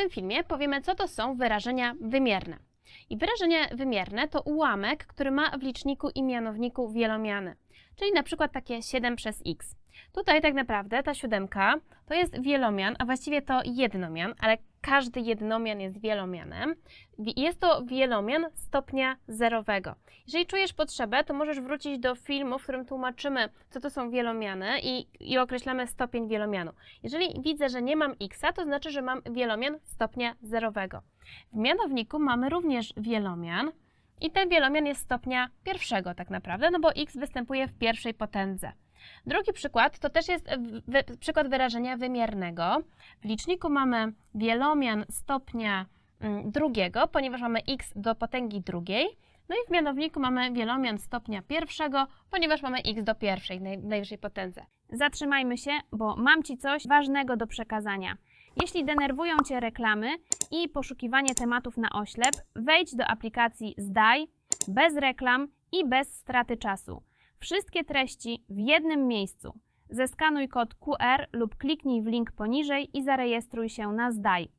tym filmie powiemy, co to są wyrażenia wymierne. I wyrażenie wymierne to ułamek, który ma w liczniku i mianowniku wielomiany, czyli na przykład takie 7 przez x. Tutaj tak naprawdę ta siódemka to jest wielomian, a właściwie to jednomian, ale każdy jednomian jest wielomianem. Wi- Jest to wielomian stopnia zerowego. Jeżeli czujesz potrzebę, to możesz wrócić do filmu, w którym tłumaczymy, co to są wielomiany i, i określamy stopień wielomianu. Jeżeli widzę, że nie mam x, to znaczy, że mam wielomian stopnia zerowego. W mianowniku mamy również wielomian i ten wielomian jest stopnia pierwszego tak naprawdę, no bo x występuje w pierwszej potędze. Drugi przykład to też jest przykład wyrażenia wymiernego. W liczniku mamy wielomian stopnia mm, drugiego, ponieważ mamy x do potęgi drugiej. No i w mianowniku mamy wielomian stopnia pierwszego, ponieważ mamy x do pierwszej, naj, najwyższej potędze. Zatrzymajmy się, bo mam Ci coś ważnego do przekazania. Jeśli denerwują Cię reklamy i poszukiwanie tematów na oślep, wejdź do aplikacji Zdaj bez reklam i bez straty czasu. Wszystkie treści w jednym miejscu. Zeskanuj kod QR lub kliknij w link poniżej i zarejestruj się na Zdaj.